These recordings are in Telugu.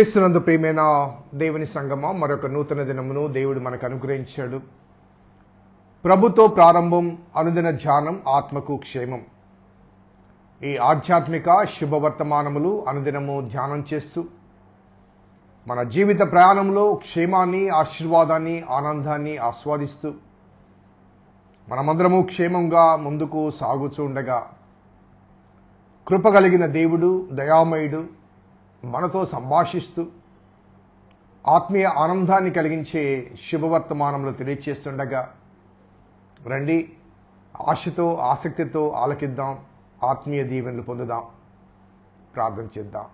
క్రీస్తునందు ప్రియమైన దేవుని సంగమం మరొక నూతన దినమును దేవుడు మనకు అనుగ్రహించాడు. ప్రభుతో ప్రారంభం అనుదిన ధ్యానం ఆత్మకు క్షేమం. ఈ ఆధ్యాత్మిక శుభవర్తమానములు అనుదినము ధ్యానం చేస్తూ మన జీవిత ప్రయాణంలో క్షేమాన్ని ఆశీర్వాదాన్ని ఆనందాన్ని ఆస్వాదిస్తూ మనమందరము క్షేమంగా ముందుకు సాగుచూ ఉండగా కృప కలిగిన దేవుడు దయామయుడు మనతో సంభాషిస్తూ ఆత్మీయ ఆనందాన్ని కలిగించే శుభవర్తమానంలో తెలియచేస్తుండగా రండి ఆశతో ఆసక్తితో ఆలకిద్దాం ఆత్మీయ దీవెనలు పొందుదాం ప్రార్థన చేద్దాం.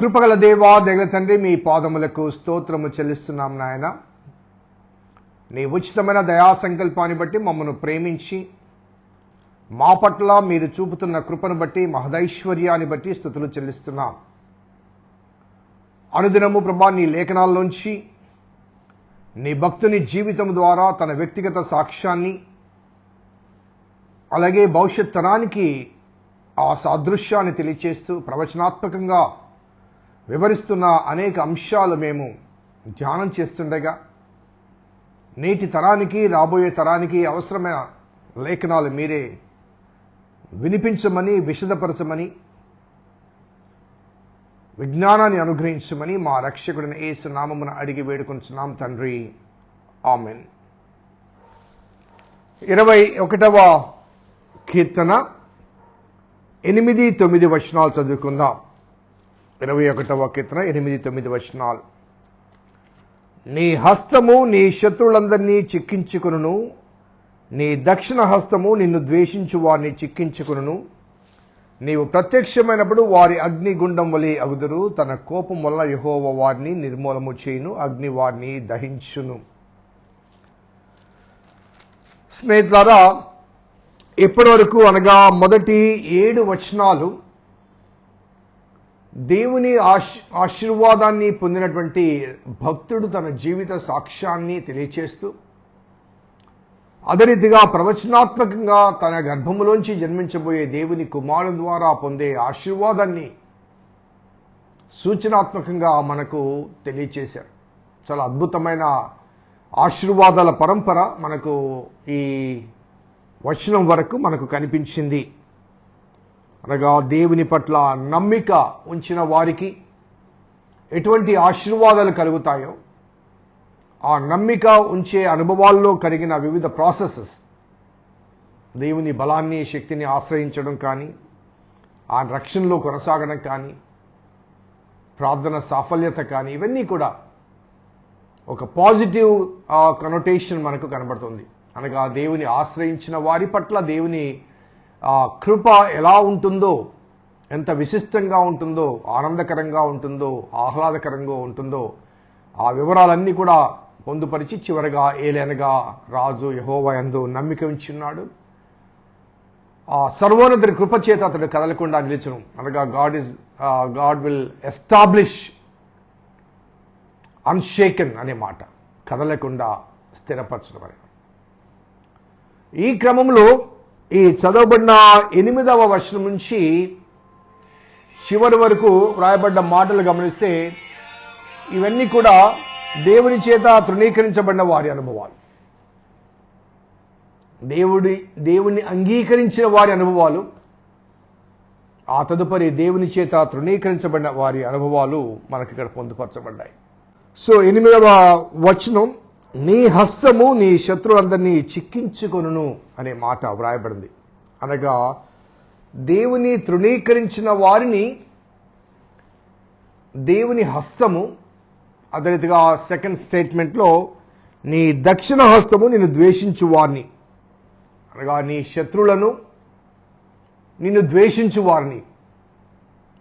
కృపగల దేవా దగ్గర తండ్రి మీ పాదములకు స్తోత్రము చెల్లిస్తున్నాం నాయన. నీ ఉచితమైన దయా సంకల్పాన్ని బట్టి మమ్మను ప్రేమించి మా పట్ల మీరు చూపుతున్న కృపను బట్టి మహదైశ్వర్యాన్ని బట్టి స్థుతులు చెల్లిస్తున్నాం. అనుదినము ప్రభా నీ లేఖనాల్లోంచి నీ భక్తుని జీవితం ద్వారా తన వ్యక్తిగత సాక్ష్యాన్ని అలాగే భవిష్యత్ తరానికి ఆ సాదృశ్యాన్ని తెలియచేస్తూ ప్రవచనాత్మకంగా వివరిస్తున్న అనేక అంశాలు మేము ధ్యానం చేస్తుండగా నేటి తరానికి రాబోయే తరానికి అవసరమైన లేఖనాలు మీరే వినిపించమని విశదపరచమని విజ్ఞానాన్ని అనుగ్రహించమని మా రక్షకుడిని ఏసు నామమున అడిగి వేడుకొంచున్నాం తండ్రి. ఆమెన్. ఇరవై ఒకటవ కీర్తన ఎనిమిది తొమ్మిది వచనాలు చదువుకుందాం. ఇరవై ఒకటవ కీర్తన ఎనిమిది తొమ్మిది వచనాలు. నీ హస్తము నీ శత్రులందరినీ చిక్కించుకును నీ దక్షిణ హస్తము నిన్ను ద్వేషించు వారిని చిక్కించుకును నీవు ప్రత్యక్షమైనప్పుడు వారి అగ్నిగుండం వలె అగుదురు. తన కోపం వల్ల యహోవ వారిని నిర్మూలము చేయును. అగ్ని వారిని దహించును. స్నేహితులారా ఇప్పటి వరకు అనగా మొదటి ఏడు వచనాలు దేవుని ఆశ్ ఆశీర్వాదాన్ని పొందినటువంటి భక్తుడు తన జీవిత సాక్ష్యాన్ని తెలియచేస్తూ అదే రీతిగా ప్రవచనాత్మకంగా తన గర్భములోంచి జన్మించబోయే దేవుని కుమారుడు ద్వారా పొందే ఆశీర్వాదాన్ని సూచనాత్మకంగా మనకు తెలియచేశారు. చాలా అద్భుతమైన ఆశీర్వాదాల పరంపర మనకు ఈ వచనం వరకు మనకు కనిపించింది. అనగా దేవుని పట్ల నమ్మిక ఉంచిన వారికి ఎటువంటి ఆశీర్వాదాలు కలుగుతాయో ఆ నమ్మిక ఉంచే అనుభవాల్లో కలిగిన వివిధ ప్రాసెసెస్. దేవుని బలాన్ని శక్తిని ఆశ్రయించడం కానీ ఆ రక్షణలో కొనసాగడం కానీ ప్రార్థన సాఫల్యత కానీ ఇవన్నీ కూడా ఒక పాజిటివ్ కనోటేషన్ మనకు కనబడుతుంది. అనగా దేవుని ఆశ్రయించిన వారి పట్ల దేవుని ఆ కృప ఎలా ఉంటుందో ఎంత విశిష్టంగా ఉంటుందో ఆనందకరంగా ఉంటుందో ఆహ్లాదకరంగా ఉంటుందో ఆ వివరాలన్నీ కూడా పొందుపరిచి చివరగా ఏలేనగా రాజు యహోవయందు నమ్మిక ఉంచున్నాడు. ఆ సర్వోన్నతుడి కృపచేత అతడు కదలకుండా నిలిచను. అనగా God is God will establish unshaken అనే మాట. కదలకుండా స్థిరపరచడం అని ఈ క్రమంలో ఈ చదవబడిన ఎనిమిదవ వర్షం నుంచి చివరి వరకు వ్రాయబడ్డ మాటలు గమనిస్తే ఇవన్నీ కూడా దేవుని చేత తృణీకరించబడిన వారి అనుభవాలు. దేవుడి దేవుని అంగీకరించిన వారి అనుభవాలు ఆ తదుపరి దేవుని చేత తృణీకరించబడిన వారి అనుభవాలు మనకి ఇక్కడ పొందుపరచబడ్డాయి. సో ఎనిమిదవ వచనం నీ హస్తము నీ శత్రువులందరినీ చిక్కించుకొనును అనే మాట వ్రాయబడింది. అనగా దేవుని తృణీకరించిన వారిని దేవుని హస్తము అదే రీతిగా సెకండ్ స్టేట్మెంట్లో నీ దక్షిణ హస్తము నిన్ను ద్వేషించు వారిని అనగా నీ శత్రువులను నిన్ను ద్వేషించు వారిని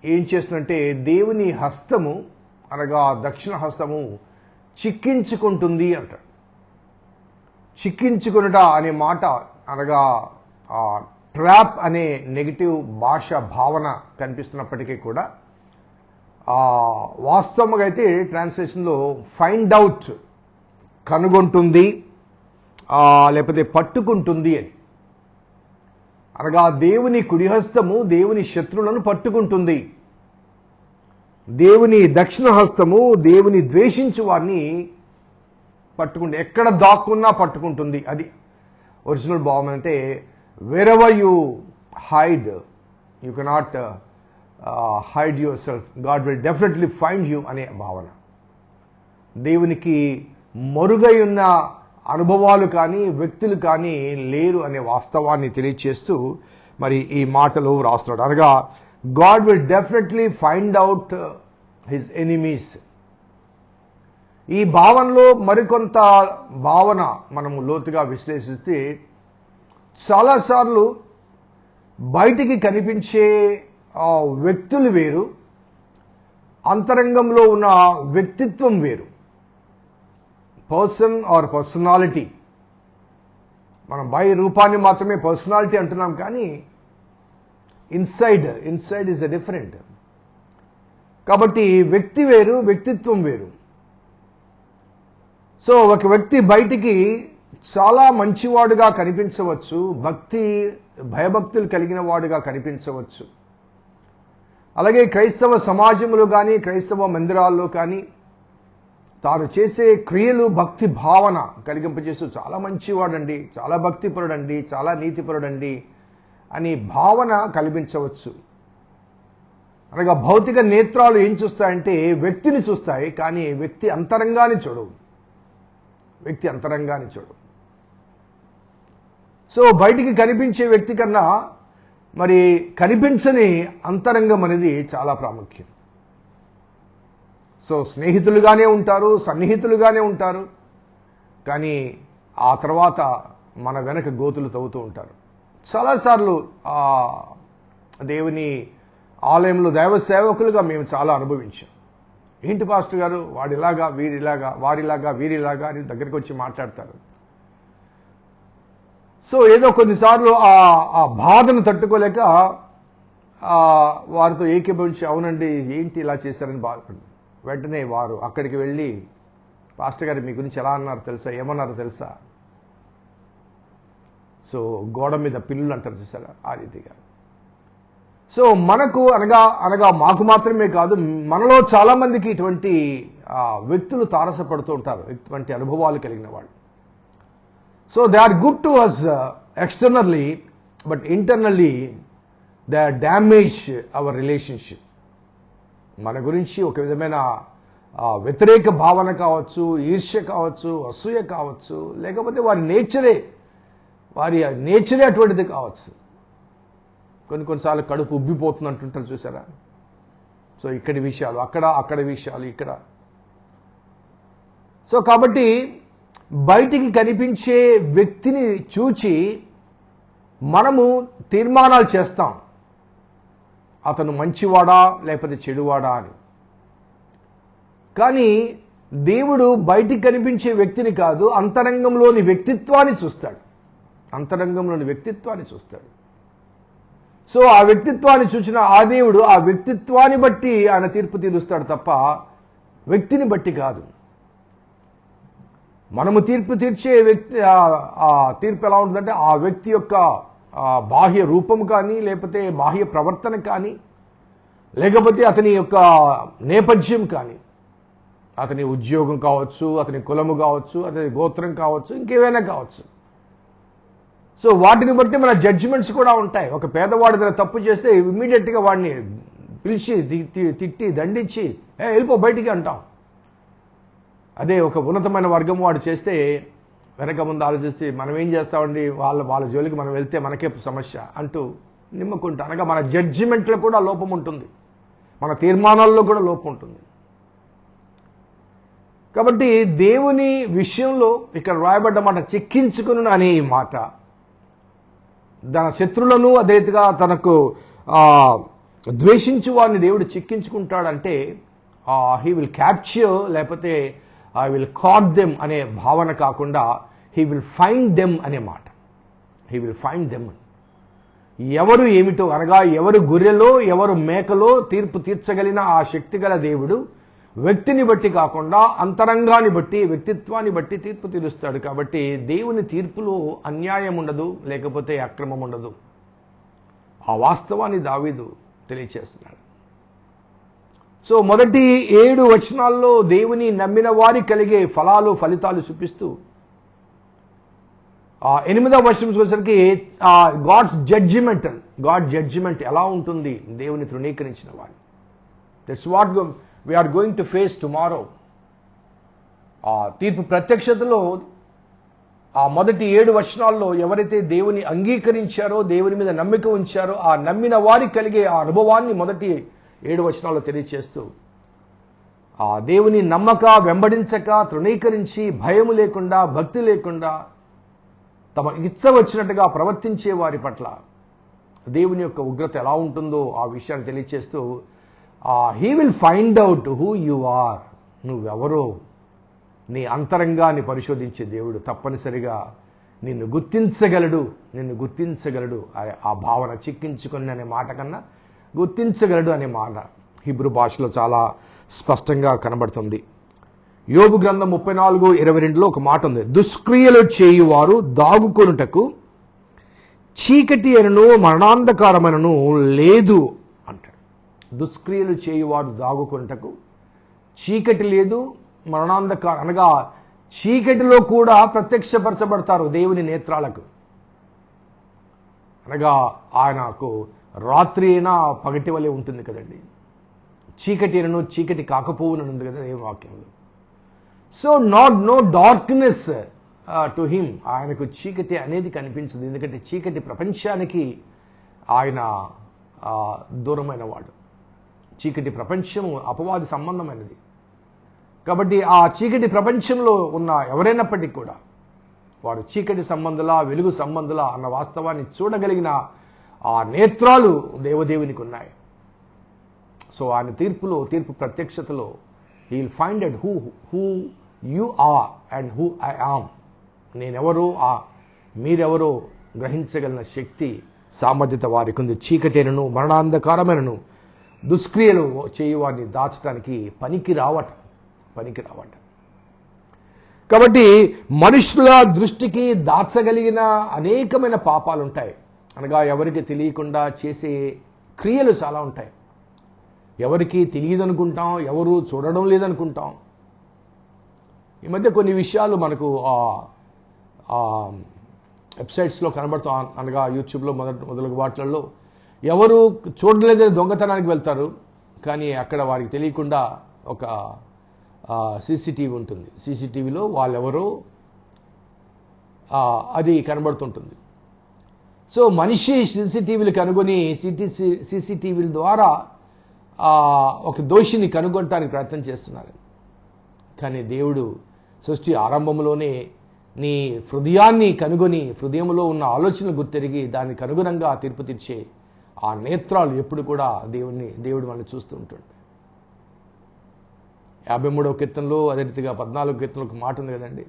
ఏం చేస్తుందంటే దేవుని హస్తము అనగా దక్షిణ హస్తము చిక్కించుకుంటుంది అంటాడు. చిక్కించుకునుట అనే మాట అనగా ట్రాప్ అనే నెగిటివ్ భాష భావన కనిపిస్తున్నప్పటికీ కూడా వాస్తవంగా అయితే ట్రాన్స్లేషన్లో ఫైండ్ అవుట్ కనుగొంటుంది లేకపోతే పట్టుకుంటుంది అని. అనగా దేవుని కుడిహస్తము దేవుని శత్రువులను పట్టుకుంటుంది. దేవుని దక్షిణ హస్తము దేవుని ద్వేషించు వారిని పట్టుకుంటే ఎక్కడ దాక్కున్నా పట్టుకుంటుంది. అది ఒరిజినల్ భావం అంటే wherever you hide you cannot hide yourself God will definitely find you అనే భావన. దేవునికి మరుగై ఉన్న అనుభవాలు కానీ వ్యక్తులు కానీ లేరు అనే వాస్తవాన్ని తెలియచేస్తూ మరి ఈ మాటలు రాస్తున్నాడు అనగా God will definitely find out his enemies ఈ భావనలో మరికొంత భావన మనము లోతుగా విశ్లేషిస్తే చాలాసార్లు బయటికి కనిపించే వ్యక్తులు వేరు. అంతరంగంలో ఉన్న వ్యక్తిత్వం వేరు. Person or personality. మనం బై రూపాన్ని మాత్రమే పర్సనాలిటీ అంటున్నాం కానీ inside inside is a different. కాబట్టి వ్యక్తి వేరు వ్యక్తిత్వం వేరు. సో ఒక వ్యక్తి బయటికి చాలా మంచివాడుగా కనిపించవచ్చు భక్తి భయభక్తులు కలిగిన వాడుగా కనిపించవచ్చు. అలాగే క్రైస్తవ సమాజంలో కానీ క్రైస్తవ మందిరాల్లో కానీ తాను చేసే క్రియలు భక్తి భావన కలిగింపజేస్తూ చాలా మంచివాడండి చాలా భక్తిపరుడండి చాలా నీతిపరుడండి అని భావన కల్పించవచ్చు అనగా భౌతిక నేత్రాలు ఏం చూస్తాయంటే వ్యక్తిని చూస్తాయి కానీ వ్యక్తి అంతరంగాన్ని చూడవు. వ్యక్తి అంతరంగాన్ని చూడవు. సో బయటికి కనిపించే వ్యక్తి కన్నా మరి కనిపించని అంతరంగం అనేది చాలా ప్రాముఖ్యం. సో స్నేహితులుగానే ఉంటారు సన్నిహితులుగానే ఉంటారు కానీ ఆ తర్వాత మన వెనక గోతులు తవ్వుతూ ఉంటారు. చాలాసార్లు ఆ దేవుని ఆలయంలో దైవ సేవకులుగా మేము చాలా అనుభవించాం. ఏంటి పాస్టర్ గారు? వాడిలాగా వీరిలాగా వారిలాగా వీరిలాగా అని దగ్గరికి వచ్చి మాట్లాడతారు. సో ఏదో కొన్నిసార్లు ఆ బాధను తట్టుకోలేక వారితో ఏకీభవించి అవునండి ఏంటి ఇలా చేశారని బాధపడి వెంటనే వారు అక్కడికి వెళ్ళి పాస్టర్ గారు మీ గురించి ఎలా అన్నారు తెలుసా? ఏమన్నారో తెలుసా? సో గోడ మీద పిల్లులు అంటారు చూసారా? ఆ రీతిగా. సో మనకు అనగా అనగా మాకు మాత్రమే కాదు మనలో చాలామందికి ఇటువంటి వ్యక్తులు తారసపడుతూ ఉంటారు. ఇటువంటి అనుభవాలు కలిగిన వాళ్ళు. So they are good to us externally but internally they are damage our relationship మన గురించి ఒక విధమైన వ్యతిరేక భావన కావచ్చు ఈర్ష్య కావచ్చు అసూయ కావచ్చు లేకపోతే వారి నేచరే వారి నేచరే అటువంటిది కావచ్చు. కొన్ని కొన్నిసార్లు కడుపు ఉబ్బిపోతుంది అంటుంటారు చూసారా? సో ఇక్కడి విషయాలు అక్కడ అక్కడ విషయాలు ఇక్కడ. సో కాబట్టి బయటికి కనిపించే వ్యక్తిని చూచి మనము తీర్మానాలు చేస్తాం. అతను మంచివాడా లేకపోతే చెడువాడా అని. కానీ దేవుడు బయటికి కనిపించే వ్యక్తిని కాదు అంతరంగంలోని వ్యక్తిత్వాన్ని చూస్తాడు. అంతరంగంలోని వ్యక్తిత్వాన్ని చూస్తాడు. సో ఆ వ్యక్తిత్వాన్ని చూసిన ఆ దేవుడు ఆ వ్యక్తిత్వాన్ని బట్టి ఆయన తీర్పు తీరుస్తాడు తప్ప వ్యక్తిని బట్టి కాదు. మనము తీర్పు తీర్చే వ్యక్తి ఆ- తీర్పు ఎలా ఉంటుందంటే ఆ వ్యక్తి యొక్క బాహ్య రూపం కానీ లేకపోతే బాహ్య ప్రవర్తన కానీ లేకపోతే అతని యొక్క నేపథ్యం కానీ. అతని ఉద్యోగం కావచ్చు అతని కులము కావచ్చు అతని గోత్రం కావచ్చు ఇంకేవైనా కావచ్చు. సో వాటిని బట్టి మన జడ్జిమెంట్స్ కూడా ఉంటాయి. ఒక పేదవాడు ఏదైనా తప్పు చేస్తే ఇమ్మీడియట్గా వాడిని పిలిచి తి- తిట్టి దండించి వెళ్ళిపో బయటికి అంటాం. అదే ఒక ఉన్నతమైన వర్గం వాడు చేస్తే వెనక ముందు ఆలోచిస్తే మనం ఏం చేస్తామండి? వాళ్ళ వాళ్ళ జోలికి మనం వెళ్తే మనకే సమస్య అంటూ నిమ్మకుంటా అనగా మన జడ్జిమెంట్లో కూడా లోపం ఉంటుంది. మన తీర్మానాల్లో కూడా లోపం ఉంటుంది. కాబట్టి దేవుని విషయంలో ఇక్కడ రాయబడ్డ మాట చిక్కించుకును అనే మాట. తన శత్రులను అదేతిగా తనకు ద్వేషించు వారిని దేవుడు చిక్కించుకుంటాడంటే హీ విల్ క్యాప్చర్ లేకపోతే ఐ విల్ కాట్ దెమ్ అనే భావన కాకుండా హీ విల్ ఫైండ్ దెమ్ అనే మాట. హీ విల్ ఫైండ్ దెమ్ ఎవరు ఏమిటో అనగా ఎవరు గొర్రెలో ఎవరు మేకలో తీర్పు తీర్చగలిగిన ఆ శక్తి గల దేవుడు వ్యక్తిని బట్టి కాకుండా అంతరంగాన్ని బట్టి వ్యక్తిత్వాన్ని బట్టి తీర్పు తీరుస్తాడు. కాబట్టి దేవుని తీర్పులో అన్యాయం ఉండదు లేకపోతే అక్రమం ఉండదు. ఆ వాస్తవాన్ని దావీదు తెలియచేస్తున్నాడు. సో మొదటి ఏడు వచనాల్లో దేవుని నమ్మిన వారి కలిగే ఫలాలు ఫలితాలు చూపిస్తూ ఆ ఎనిమిదవ వర్షం వచ్చేసరికి గాడ్స్ జడ్జిమెంట్ గాడ్ జడ్జిమెంట్ ఎలా ఉంటుంది? దేవుని తృణీకరించిన వారు. That's what we're going to face tomorrow ఆ తీర్పు ప్రత్యక్షతలో ఆ మొదటి ఏడు వర్షాల్లో ఎవరైతే దేవుని అంగీకరించారో దేవుని మీద నమ్మిక ఉంచారో ఆ నమ్మిన వారికి కలిగే ఆ అనుభవాన్ని మొదటి ఏడు వచనాల్లో తెలియచేస్తూ ఆ దేవుని నమ్మక వెంబడించక తృణీకరించి భయము లేకుండా భక్తి లేకుండా తమ ఇచ్చ వచ్చినట్టుగా ప్రవర్తించే వారి పట్ల దేవుని యొక్క ఉగ్రత ఎలా ఉంటుందో ఆ విషయాన్ని తెలియచేస్తూ he will find out who you are నువ్వెవరో? నీ అంతరంగాన్ని పరిశోధించే దేవుడు తప్పనిసరిగా నిన్ను గుర్తించగలడు నిన్ను గుర్తించగలడు. ఆ- ఆ భావన చిక్కించుకొని అనే మాట కన్నా గుర్తించగలడు అనే మాట హిబ్రూ భాషలో చాలా స్పష్టంగా కనబడుతుంది. యోగు గ్రంథం ముప్పై నాలుగు ఇరవై రెండులో ఒక మాట ఉంది. దుష్క్రియలు చేయువారు దాగుకొనుటకు చీకటి అనను మరణాంధకారమనను లేదు అంటాడు. దుష్క్రియలు చేయువారు దాగుకొనుటకు చీకటి లేదు మరణాంధకారం అనగా చీకటిలో కూడా ప్రత్యక్షపరచబడతారు దేవుని నేత్రాలకు. అనగా ఆయనకు రాత్రి అయినా పగటి వలె ఉంటుంది కదండి. చీకటి చీకటి కాకపోవునని ఉంది కదా ఏ వాక్యంలో. So not no darkness to him ఆయనకు చీకటి అనేది కనిపించదు. ఎందుకంటే చీకటి ప్రపంచానికి ఆయన uh, దూరమైన వాడు చీకటి ప్రపంచము అపవాది సంబంధమైనది. కాబట్టి ఆ చీకటి ప్రపంచంలో ఉన్న ఎవరైనప్పటికీ కూడా వారు చీకటి సంబంధులా వెలుగు సంబంధులా అన్న వాస్తవాన్ని చూడగలిగిన ఆ నేత్రాలు దేవదేవునికి ఉన్నాయి సో ఆయన తీర్పులో తీర్పు ప్రత్యక్షతలో he will find out who who you are and who I am నేనెవరో ఆ మీరెవరో గ్రహించగలిగిన శక్తి సామర్థ్యత వారికి ఉంది చీకటేనను మరణాంధకారమైనను దుష్క్రియలు చేయువారిని దాచడానికి పనికి రావట పనికి రావట. కాబట్టి మనుషుల దృష్టికి దాచగలిగిన అనేకమైన పాపాలు ఉంటాయి అనగా ఎవరికి తెలియకుండా చేసే క్రియలు చాలా ఉంటాయి. ఎవరికి తెలియదు అనుకుంటాం ఎవరు చూడడం లేదనుకుంటాం. ఈ మధ్య కొన్ని విషయాలు మనకు ఆ వెబ్సైట్స్లో కనబడతాం. అనగా యూట్యూబ్లో మొదటి మొదలగు వాటిలలో ఎవరు చూడలేదని దొంగతనానికి వెళ్తారు కానీ అక్కడ వారికి తెలియకుండా ఒక సీసీటీవీ ఉంటుంది. సీసీటీవీలో వాళ్ళెవరో అది కనబడుతుంటుంది. సో మనిషి సీసీటీవీలు కనుగొని సిటీసీ సీసీటీవీల ద్వారా ఒక దోషిని కనుగొనటానికి ప్రయత్నం చేస్తున్నారు. కానీ దేవుడు సృష్టి ఆరంభంలోనే నీ హృదయాన్ని కనుగొని హృదయంలో ఉన్న ఆలోచనలు గుర్తెరిగి దానికి అనుగుణంగా తీర్పు తీర్చే ఆ నేత్రాలు ఎప్పుడు కూడా దేవుణ్ణి దేవుడు మనల్ని చూస్తూ ఉంటాడు. యాభై మూడవ కీర్తనలో అదే రీతిగా పద్నాలుగు కీర్తనలో ఒక మాట ఉంది కదండి.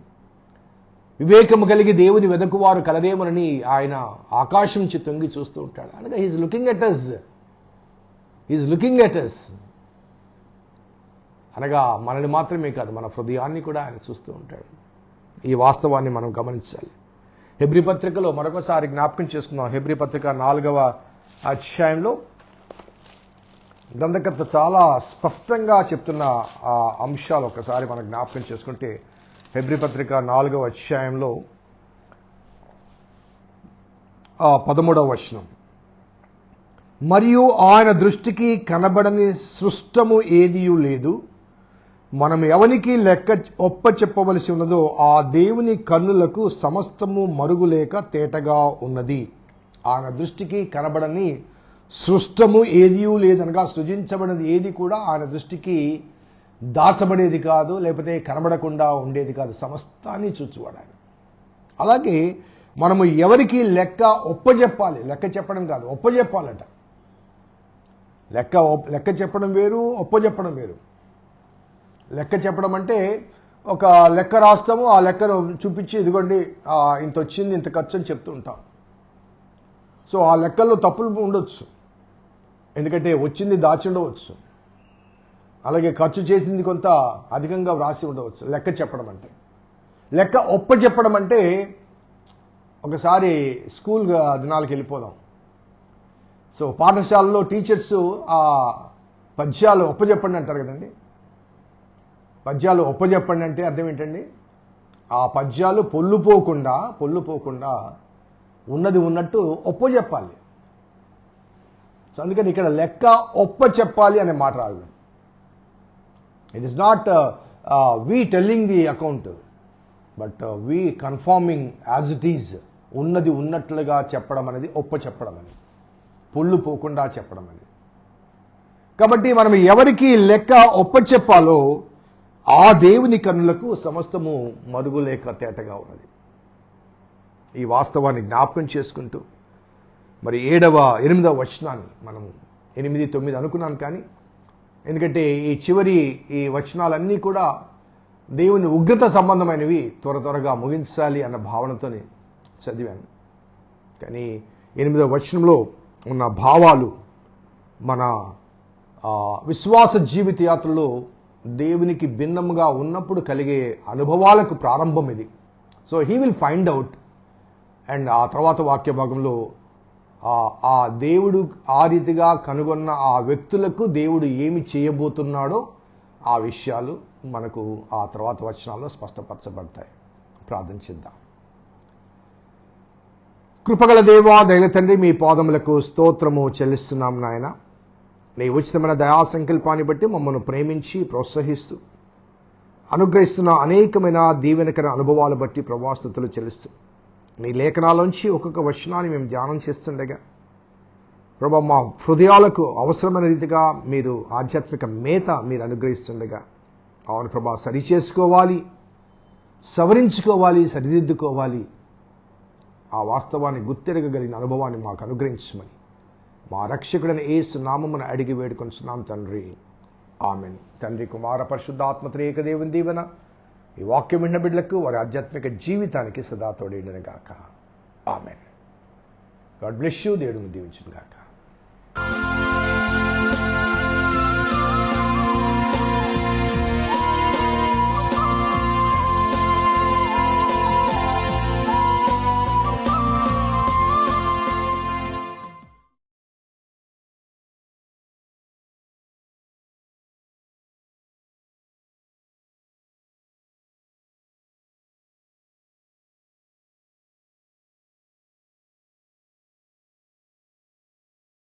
వివేకము కలిగి దేవుని వెదకువారు కలదేమనని ఆయన ఆకాశం నుంచి తొంగి చూస్తూ ఉంటాడు. అనగా he's looking at us is looking at us అనగా మనల్ని మాత్రమే కాదు మన హృదయాన్ని కూడా ఆయన చూస్తూ ఉంటాడు. ఈ వాస్తవాన్ని మనం గమనించాలి. హెబ్రి పత్రికలో మరొకసారి జ్ఞాపకం చేసుకున్నాం హెబ్రి పత్రిక నాలుగవ అధ్యాయంలో గ్రంథకర్త చాలా స్పష్టంగా చెప్తున్న ఆ అంశాలు ఒకసారి మనం జ్ఞాపకం చేసుకుంటే హెబ్రి పత్రిక నాలుగవ అధ్యాయంలో ఆ పదమూడవ వచనం. మరియు ఆయన దృష్టికి కనబడని సృష్టము ఏదియూ లేదు. మనం ఎవనికి లెక్క ఒప్ప చెప్పవలసి ఉన్నదో ఆ దేవుని కన్నులకు సమస్తము మరుగులేక తేటగా ఉన్నది. ఆయన దృష్టికి కనబడని సృష్టము ఏదియూ లేదనగా సృజించబడినది ఏది కూడా ఆయన దృష్టికి దాచబడేది కాదు లేకపోతే కనబడకుండా ఉండేది కాదు. సమస్తాన్ని చూచువాడు ఆయన. అలాగే మనము ఎవరికి లెక్క ఒప్పజెప్పాలి? లెక్క చెప్పడం కాదు ఒప్పజెప్పాలట. లెక్క లెక్క చెప్పడం వేరు ఒప్పజెప్పడం వేరు. లెక్క చెప్పడం అంటే ఒక లెక్క రాస్తాము ఆ లెక్కను చూపించి ఇదిగోండి ఇంత వచ్చింది ఇంత ఖర్చు అని చెప్తూ ఉంటాం. సో ఆ లెక్కల్లో తప్పులు ఉండొచ్చు. ఎందుకంటే వచ్చింది దాచి ఉండవచ్చు. అలాగే ఖర్చు చేసింది కొంత అధికంగా వ్రాసి ఉండవచ్చు. లెక్క చెప్పడం అంటే. లెక్క ఒప్ప చెప్పడం అంటే ఒకసారి స్కూల్ దినాలకు వెళ్ళిపోదాం. సో పాఠశాలలో టీచర్స్ ఆ పద్యాలు ఒప్పజెప్పండి అంటారు కదండి. పద్యాలు ఒప్పజెప్పండి అంటే అర్థం ఏంటండి? ఆ పద్యాలు పొల్లుపోకుండా పొల్లుపోకుండా ఉన్నది ఉన్నట్టు ఒప్పజెప్పాలి సో అందుకని ఇక్కడ లెక్క ఒప్ప చెప్పాలి అనే మాట రాదు it is not we telling the account but we conforming as it is ఉన్నది ఉన్నట్లుగా చెప్పడం అనేది ఒప్ప చెప్పడం అని పొల్లు పోకుండా చెప్పడం అని కాబట్టి మనం ఎవరికి లెక్క ఒప్ప చెప్పాలో ఆ దేవుని కన్నులకు సమస్తము మరుగులేక తేటగా ఉన్నది. ఈ వాస్తవాన్ని జ్ఞాపకం చేసుకుంటూ మరి ఏడవ ఎనిమిదవ వచనాన్ని మనం ఎనిమిది తొమ్మిది అనుకున్నాను కానీ ఎందుకంటే ఈ చివరి ఈ వచనాలన్నీ కూడా దేవుని ఉగ్రత సంబంధమైనవి త్వర త్వరగా ముగించాలి అన్న భావనతోనే చదివాను. కానీ ఎనిమిదవ వచనంలో ఉన్న భావాలు మన విశ్వాస జీవిత యాత్రలో దేవునికి భిన్నంగా ఉన్నప్పుడు కలిగే అనుభవాలకు ప్రారంభం ఇది. So he will find out and ఆ తర్వాత వాక్య భాగంలో ఆ- దేవుడు ఆ రీతిగా కనుగొన్న ఆ వ్యక్తులకు దేవుడు ఏమి చేయబోతున్నాడో ఆ విషయాలు మనకు ఆ తర్వాత వచనాల్లో స్పష్టపరచబడతాయి. ప్రార్థన ప్రార్థించిద్దాం కృపగల దేవా దైవ తండ్రి మీ పాదములకు స్తోత్రము చెల్లిస్తున్నాం నాయన. నీ ఉచితమైన దయా సంకల్పాన్ని బట్టి మమ్మల్ని ప్రేమించి ప్రోత్సహిస్తూ అనుగ్రహిస్తున్న అనేకమైన దీవెనకర అనుభవాలు బట్టి ప్రభాస్తుతులు చెల్లిస్తూ నీ లేఖనాలోంచి ఒక్కొక్క వచనాన్ని మేము ధ్యానం చేస్తుండగా ప్రభా మా హృదయాలకు అవసరమైన రీతిగా మీరు ఆధ్యాత్మిక మేత మీరు అనుగ్రహిస్తుండగా అవును ప్రభా సరి చేసుకోవాలి సవరించుకోవాలి సరిదిద్దుకోవాలి. ఆ వాస్తవాన్ని గుర్తెరగగలిగిన అనుభవాన్ని మాకు అనుగ్రహించమని మా రక్షకుడైన ఏసు నామమును అడిగి వేడుకొంచున్నాం తండ్రి. ఆమెన్. తండ్రి కుమార పరిశుద్ధాత్మ త్రేక దేవుని దీవెన. ఈ వాక్యం విన్న బిడ్డలకు వారి ఆధ్యాత్మిక జీవితానికి సదా తోడేండును గాక. ఆమె గాడ్ బ్లెస్ యూ దేవుడిని దీవించిన గాక.